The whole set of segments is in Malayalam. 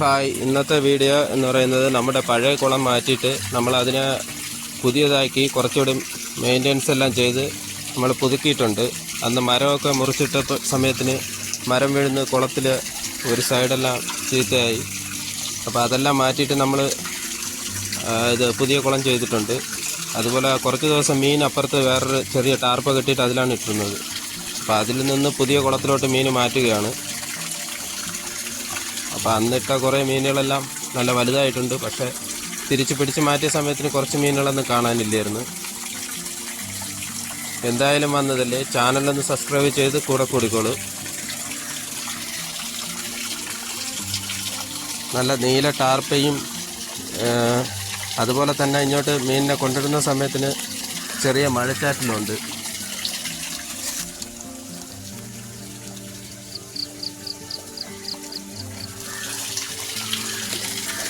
ഹായ് ഇന്നത്തെ വീഡിയോ എന്ന് പറയുന്നത് നമ്മുടെ പഴയ കുളം മാറ്റിയിട്ട് നമ്മൾ അതിനെ പുതിയതാക്കി കുറച്ചുകൂടി മെയിന്റെനൻസ് എല്ലാം ചെയ്ത് നമ്മൾ പുതുക്കിയിട്ടുണ്ട്. അന്ന് മരമൊക്കെ മുറിച്ചിട്ട സമയത്തിന് മരം വീഴുന്ന കുളത്തിൽ ഒരു സൈഡെല്ലാം ചീത്തയായി. അപ്പോൾ അതെല്ലാം മാറ്റിയിട്ട് നമ്മൾ ഇത് പുതിയ കുളം ചെയ്തിട്ടുണ്ട്. അതുപോലെ കുറച്ച് ദിവസം മീൻ അപ്പുറത്ത് വേറൊരു ചെറിയ ടാർപ്പ് കെട്ടിയിട്ട് അതിലാണ് ഇട്ടിരുന്നത്. അപ്പോൾ അതിൽ നിന്ന് പുതിയ കുളത്തിലോട്ട് മീൻ മാറ്റുകയാണ്. അപ്പോൾ അന്നിട്ട കുറേ മീനുകളെല്ലാം നല്ല വലുതായിട്ടുണ്ട്. പക്ഷേ തിരിച്ച് പിടിച്ച് മാറ്റിയ സമയത്തിന് കുറച്ച് മീനുകളൊന്നും കാണാനില്ലായിരുന്നു. എന്തായാലും വന്നതല്ലേ? ചാനലൊന്ന് സബ്സ്ക്രൈബ് ചെയ്ത് കൂടെ കൂടിക്കോളൂ. നല്ല നീല ടാർപ്പയും അതുപോലെ തന്നെ ഇങ്ങോട്ട് മീനിനെ കൊണ്ടിടുന്ന സമയത്തിന് ചെറിയ മഴച്ചാറ്റിലുണ്ട്.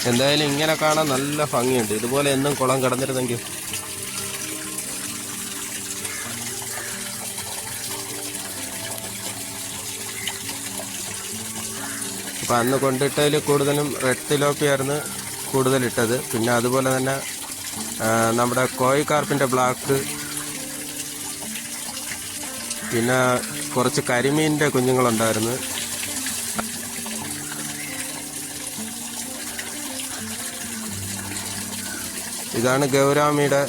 എന്തായാലും ഇങ്ങനെ കാണാൻ നല്ല ഭംഗിയുണ്ട്. ഇതുപോലെ എന്നും കുളം കിടന്നിരുന്നെങ്കിൽ. അപ്പം അന്ന് കൊണ്ടിട്ടതിൽ കൂടുതലും റെഡ് തിലോപ്പിയായിരുന്നു കൂടുതലിട്ടത്. പിന്നെ അതുപോലെ തന്നെ നമ്മുടെ കോയി കാർപ്പിന്റെ ബ്ലാക്ക്. പിന്നെ കുറച്ച് കരിമീനിന്റെ കുഞ്ഞുങ്ങളുണ്ടായിരുന്നു. ഇതാണ് ഗൗരാമിയുടെ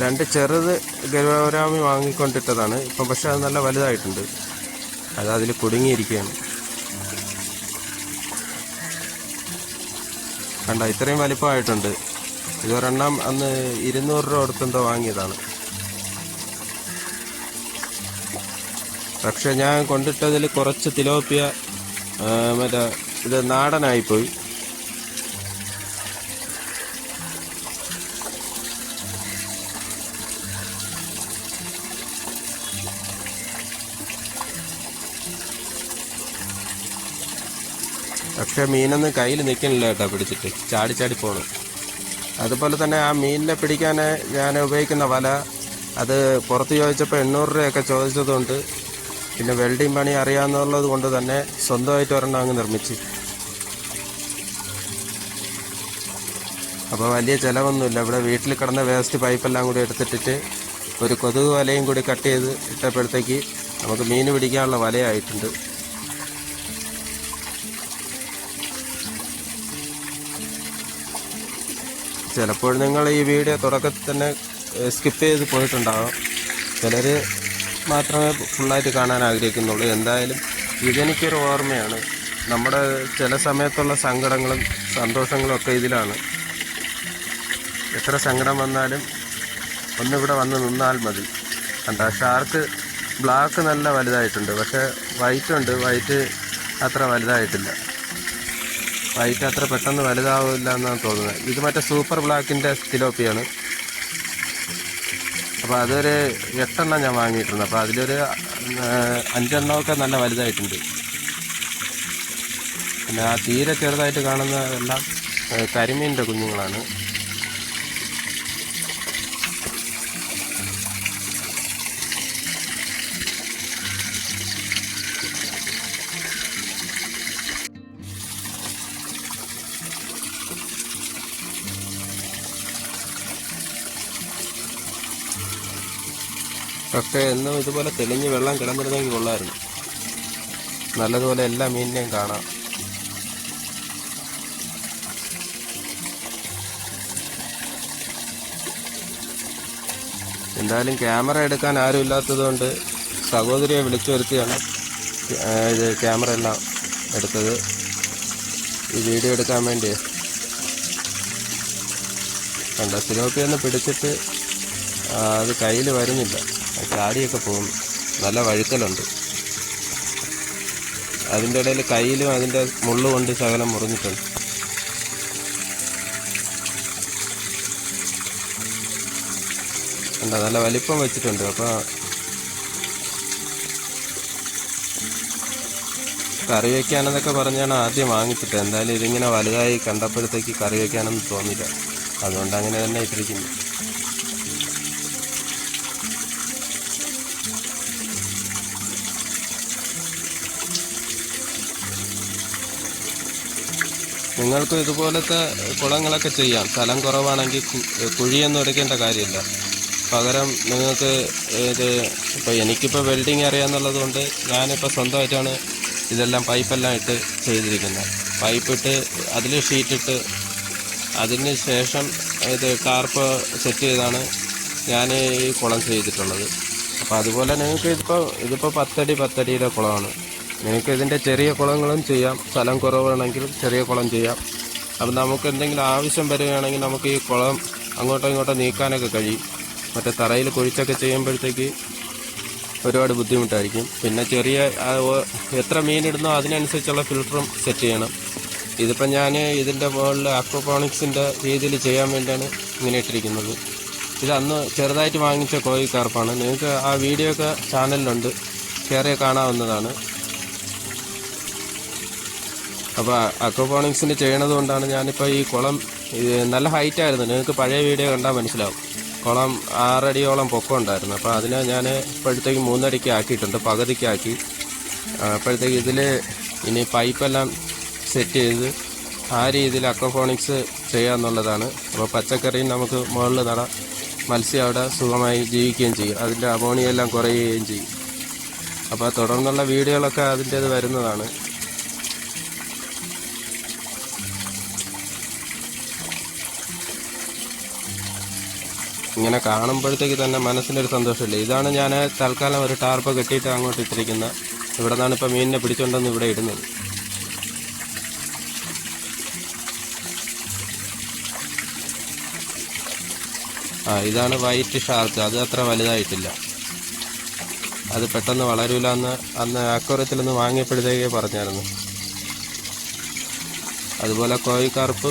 രണ്ട് ചെറുത് ഗൗരാമി വാങ്ങിക്കൊണ്ടിട്ടതാണ്. ഇപ്പം പക്ഷെ അത് നല്ല വലുതായിട്ടുണ്ട്. അത് അതിൽ കുടുങ്ങിയിരിക്കുകയാണ്. കണ്ട ഇത്രയും വലിപ്പമായിട്ടുണ്ട്. ഇതൊരെണ്ണം അന്ന് ഇരുന്നൂറ് രൂപ കൊടുത്തെന്തോ വാങ്ങിയതാണ്. പക്ഷെ ഞാൻ കൊണ്ടിട്ടതിൽ കുറച്ച് തിലോപ്പിയ മറ്റേ ഇത് നാടനായിപ്പോയി. പക്ഷെ മീനൊന്നും കയ്യിൽ നിൽക്കണില്ല കേട്ടോ പിടിച്ചിട്ട്. ചാടി ചാടി പോണു. അതുപോലെ തന്നെ ആ മീനിനെ പിടിക്കാൻ ഞാൻ ഉപയോഗിക്കുന്ന വല അത് പുറത്ത് ചോദിച്ചപ്പോൾ എണ്ണൂറ് രൂപയൊക്കെ ചോദിച്ചതുകൊണ്ട് പിന്നെ വെൽഡിങ് പണി അറിയാമെന്നുള്ളത് കൊണ്ട് തന്നെ സ്വന്തമായിട്ട് ഒരെണ്ണം അങ്ങ് നിർമ്മിച്ച്. അപ്പോൾ വലിയ ചിലവൊന്നുമില്ല. ഇവിടെ വീട്ടിൽ കിടന്ന വേസ്റ്റ് പൈപ്പെല്ലാം കൂടി എടുത്തിട്ടിട്ട് ഒരു കൊതുക് വലയും കൂടി കട്ട് ചെയ്ത് ഇട്ടപ്പോഴത്തേക്ക് നമുക്ക് മീൻ പിടിക്കാനുള്ള വലയായിട്ടുണ്ട്. ചിലപ്പോൾ നിങ്ങൾ ഈ വീഡിയോ തുടക്കത്തിൽ തന്നെ സ്കിപ്പ് ചെയ്ത് പോയിട്ടുണ്ടാകാം ചിലർ മാത്രമേ ഫുള്ളായിട്ട് കാണാൻ ആഗ്രഹിക്കുന്നുള്ളൂ. എന്തായാലും ഇതെനിക്കൊരു ഓർമ്മയാണ്. നമ്മുടെ ചില സമയത്തുള്ള സങ്കടങ്ങളും സന്തോഷങ്ങളും ഒക്കെ ഇതിലാണ്. എത്ര സങ്കടം വന്നാലും ഒന്നിവിടെ വന്ന് നിന്നാൽ മതി. കണ്ട ഷാർക്ക് ബ്ലാക്ക് നല്ല വലുതായിട്ടുണ്ട്. പക്ഷേ വൈറ്റ് ഉണ്ട്. വൈറ്റ് അത്ര വലുതായിട്ടില്ല. വൈറ്റ് അത്ര പെട്ടെന്ന് വലുതാവില്ല എന്നാണ് തോന്നുന്നത്. ഇത് മറ്റേ സൂപ്പർ ബ്ലാക്കിന്റെ തിലോപ്പിയാണ്. അപ്പോൾ അതൊരു എട്ടെണ്ണം ഞാൻ വാങ്ങിയിട്ടുണ്ട്. അപ്പോൾ അതിലൊരു അഞ്ചെണ്ണമൊക്കെ നല്ല വലുതായിട്ടുണ്ട്. പിന്നെ ആ തീരെ ചെറുതായിട്ട് കാണുന്നതെല്ലാം കരിമീന്റെ കുഞ്ഞുങ്ങളാണ്. പക്ഷേ എന്നും ഇതുപോലെ തെളിഞ്ഞ് വെള്ളം കിടന്നിരുന്നെങ്കിൽ കൊള്ളായിരുന്നു. നല്ലതുപോലെ എല്ലാ മീനിനെയും കാണാം. എന്തായാലും ക്യാമറ എടുക്കാൻ ആരും ഇല്ലാത്തതുകൊണ്ട് സഹോദരിയെ വിളിച്ചു വരുത്തിയാണ് ഇത് ക്യാമറ എല്ലാം എടുത്തത്. ഈ വീഡിയോ എടുക്കാൻ വേണ്ടി. കണ്ട സിലോപ്പിയൊന്ന് പിടിച്ചിട്ട് അത് കയ്യിൽ വരുന്നില്ല. ചാടിയൊക്കെ പോകും. നല്ല വഴുക്കലുണ്ട്. അതിന്റെ ഇടയിൽ കയ്യിലും അതിന്റെ മുള്ളു കൊണ്ട് ശകലം മുറിഞ്ഞിട്ടുണ്ട്. എന്താ നല്ല വലിപ്പം വെച്ചിട്ടുണ്ട്. അപ്പോൾ കറി വയ്ക്കാനെന്നൊക്കെ പറഞ്ഞാണ് ആദ്യം വാങ്ങിച്ചിട്ട്. എന്തായാലും ഇതിങ്ങനെ വലുതായി കണ്ടപ്പോഴത്തേക്ക് കറി വയ്ക്കാനൊന്നും തോന്നില്ല അതുകൊണ്ട് അങ്ങനെ തന്നെ ഇട്ടിരിക്കുന്നു. നിങ്ങൾക്കും ഇതുപോലത്തെ കുളങ്ങളൊക്കെ ചെയ്യാം. സ്ഥലം കുറവാണെങ്കിൽ കുഴിയൊന്നും എടുക്കേണ്ട കാര്യമില്ല. പകരം നിങ്ങൾക്ക് ഇത് ഇപ്പോൾ എനിക്കിപ്പോൾ വെൽഡിങ് അറിയാമെന്നുള്ളത് കൊണ്ട് ഞാനിപ്പോൾ സ്വന്തമായിട്ടാണ് ഇതെല്ലാം പൈപ്പെല്ലാം ഇട്ട് ചെയ്തിരിക്കുന്നത്. പൈപ്പ് ഇട്ട് അതിൽ ഷീറ്റിട്ട് അതിന് ശേഷം ഇത് ടാർപ്പ് സെറ്റ് ചെയ്താണ് ഞാൻ ഈ കുളം ചെയ്തിട്ടുള്ളത്. അപ്പോൾ അതുപോലെ നിങ്ങൾക്ക് ഇതിപ്പോൾ ഇതിപ്പോൾ പത്തടി പത്തടിയുടെ കുളമാണ്. നിങ്ങൾക്ക് ഇതിന്റെ ചെറിയ കുളങ്ങളും ചെയ്യാം. സ്ഥലം കുറവാണെങ്കിൽ ചെറിയ കുളം ചെയ്യാം. അപ്പം നമുക്ക് എന്തെങ്കിലും ആവശ്യം വരികയാണെങ്കിൽ നമുക്ക് ഈ കുളം അങ്ങോട്ടോ ഇങ്ങോട്ടോ നീക്കാനൊക്കെ കഴിയും. മറ്റേ തറയിൽ കുഴിച്ചൊക്കെ ചെയ്യുമ്പോഴത്തേക്ക് ഒരുപാട് ബുദ്ധിമുട്ടായിരിക്കും. പിന്നെ ചെറിയ എത്ര മീനിടുന്നോ അതിനനുസരിച്ചുള്ള ഫിൽറ്ററും സെറ്റ് ചെയ്യണം. ഇതിപ്പോൾ ഞാൻ ഇതിന്റെ മുകളിൽ അക്വപോണിക്സിന്റെ രീതിയിൽ ചെയ്യാൻ വേണ്ടിയാണ് ഇങ്ങനെ ഇട്ടിരിക്കുന്നത്. ഇത് അന്ന് ചെറുതായിട്ട് വാങ്ങിച്ച കോഴിക്കാർപ്പാണ്. നിങ്ങൾക്ക് ആ വീഡിയോ ഒക്കെ ചാനലിലുണ്ട്. കയറിയ കാണാവുന്നതാണ്. അപ്പോൾ അക്വപോണിക്സിന് ചെയ്യണത് കൊണ്ടാണ് ഞാനിപ്പോൾ ഈ കുളം നല്ല ഹൈറ്റ് ആയിരുന്നു. നിങ്ങൾക്ക് പഴയ വീഡിയോ കണ്ടാൽ മനസ്സിലാവും. കുളം ആറടിയോളം പൊക്കം ഉണ്ടായിരുന്നു അപ്പോൾ അതിനെ ഞാൻ ഇപ്പോഴത്തേക്ക് മൂന്നടിക്ക് ആക്കിയിട്ടുണ്ട്. പകുതിക്കാക്കി. അപ്പോഴത്തേക്ക് ഇതിൽ ഇനി പൈപ്പെല്ലാം സെറ്റ് ചെയ്ത് ആ രീതിയിൽ അക്വഫോണിക്സ് ചെയ്യാന്നുള്ളതാണ് അപ്പോൾ പച്ചക്കറിയും നമുക്ക് മുകളിൽ നടാം. മത്സ്യം അവിടെ സുഖമായി ജീവിക്കുകയും ചെയ്യും. അതിന്റെ അമോണിയെല്ലാം കുറയുകയും ചെയ്യും. അപ്പോൾ തുടർന്നുള്ള വീഡിയോകളൊക്കെ അതിന്റേത് വരുന്നതാണ്. ഇങ്ങനെ കാണുമ്പോഴത്തേക്ക് തന്നെ മനസ്സിനൊരു സന്തോഷമില്ല. ഇതാണ് ഞാൻ തൽക്കാലം ഒരു ടാർപ്പ് കെട്ടിയിട്ട് അങ്ങോട്ട് ഇട്ടിരിക്കുന്നത് ഇവിടെ നിന്നാണ് ഇപ്പോൾ മീനിനെ പിടിച്ചുകൊണ്ടെന്ന് ഇവിടെ ഇടുന്നത്. ആ ഇതാണ് വൈറ്റ് ഷാർക്ക് അത് അത്ര വലുതായിട്ടില്ല. അത് പെട്ടെന്ന് വളരൂല എന്ന് അന്ന് അക്വറത്തിൽ നിന്ന് വാങ്ങിയപ്പോഴത്തേക്കേ പറഞ്ഞായിരുന്നു. അതുപോലെ കോഴിക്കാർപ്പ്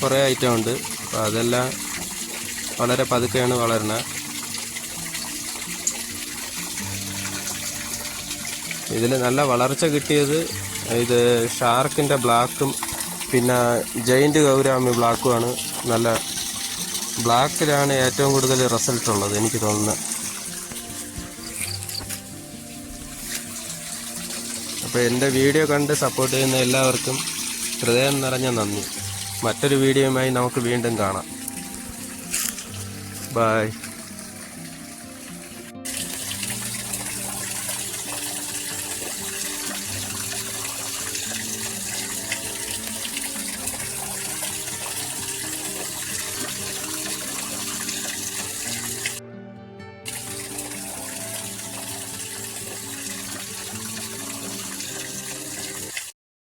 കുറേ ഐറ്റം ഉണ്ട്. അപ്പോൾ അതെല്ലാം വളരെ പതുക്കെയാണ് വളരുന്നത്. ഇതിൽ നല്ല വളർച്ച കിട്ടിയത് ഇത് ഷാർക്കിന്റെ ബ്ലാക്കും പിന്നെ ജയിന്റ് ഗൗരാമി ബ്ലാക്കുമാണ്. നല്ല ബ്ലാക്കിലാണ് ഏറ്റവും കൂടുതൽ റിസൾട്ട് ഉള്ളത് എനിക്ക് തോന്നുന്നത്. അപ്പോൾ എന്റെ വീഡിയോ കണ്ട് സപ്പോർട്ട് ചെയ്യുന്ന എല്ലാവർക്കും ഹൃദയം നിറഞ്ഞ നന്ദി. മറ്റൊരു വീഡിയോയുമായി നമുക്ക് വീണ്ടും കാണാം. Bye.